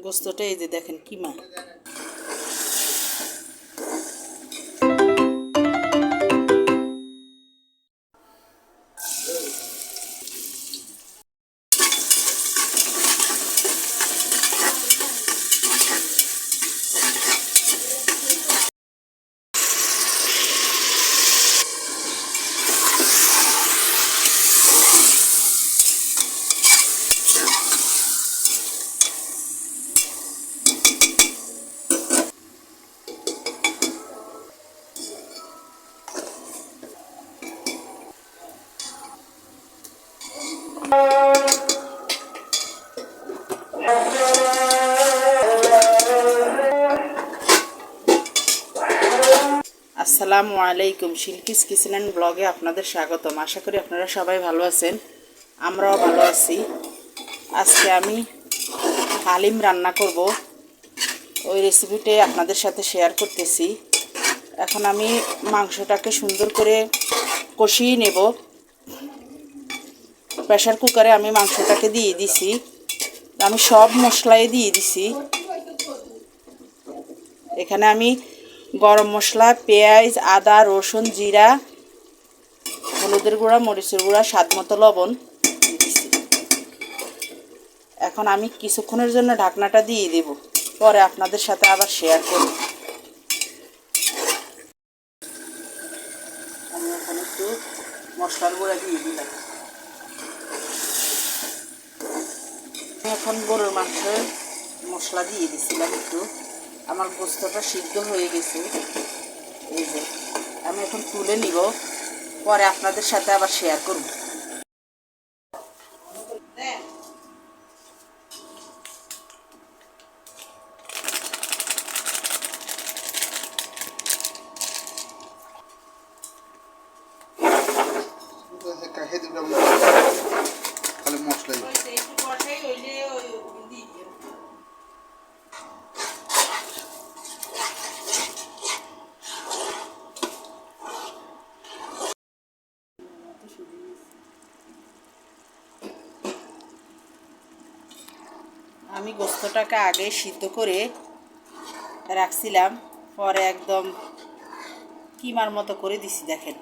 গোস্তটা এই যে দেখেন কিমা আসসালামু আলাইকুম, শিল্পিস কিচেন ব্লগে আপনাদের স্বাগতম। আশা করি আপনারা সবাই ভালো আছেন, আমরাও ভালো আছি। আজকে আমি হালিম রান্না করব। ওই রেসিপিটাই আপনাদের সাথে শেয়ার করতেছি। এখন আমি মাংসটাকে সুন্দর করে কষিয়ে নেব। প্রেশার কুকারে আমি মাংসটাকে দিয়ে দিছি। আমি সব মশলাই দিয়ে দিছি। এখানে আমি গরম মশলা, পেঁয়াজ, আদা, রসুন, জিরা, হলুদের গুঁড়া, মরিচের গুঁড়া, স্বাদ মতো লবণ এখন আমি কিছুক্ষণের জন্য ঢাকনাটা দিয়ে দেব, পরে আপনাদের সাথে আবার শেয়ার করব। আমি এখন একটু মশলার গুঁড়া দিয়ে দিলাম। এখন গরুর মাংসের মশলা দিয়ে দিছিলাম একটু। আমার গোস্তটা সিদ্ধ হয়ে গেছে। এই যে, আমি এখন তুলে নিব, পরে আপনাদের সাথে আবার শেয়ার করব খালি মশলাই আমি গোস্তটাকে আগে সিদ্ধ করে রাখছিলাম, পরে একদম কিমার মতো করে দিছি, দেখেন।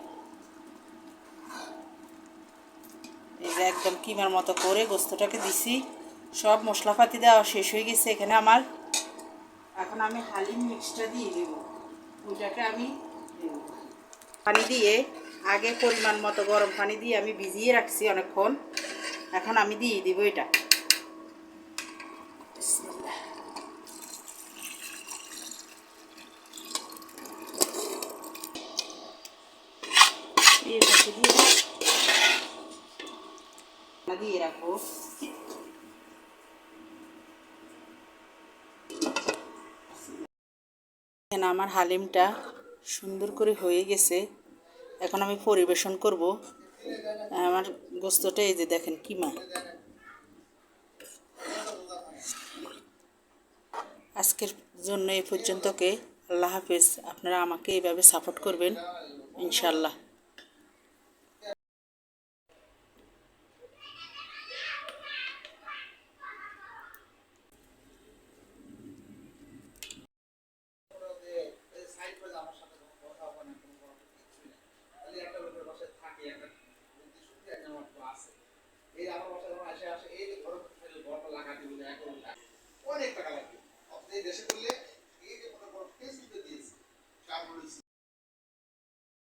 এই যে একদম কিমার মতো করে গোস্তটাকে দিছি। সব মশলাপাতি দেওয়া শেষ হয়ে গেছে এখানে আমার। এখন আমি হালিম মিক্সটা দিয়ে দেব। ওইটাকে আমি পানি দিয়ে আগে পরিমাণ মতো গরম পানি দিয়ে আমি ভিজিয়ে রাখছি অনেকক্ষণ। এখন আমি দিয়ে দিব এটা। আমার হালিমটা সুন্দর করে হয়ে গেছে। এখন আমি পরিবেশন করব। আমার গোস্তটা এই যে দেখেন কিমা আজকের জন্য এই পর্যন্তকে। আল্লাহ হাফেজ। আপনারা আমাকে এইভাবে সাপোর্ট করবেন ইনশাল্লাহ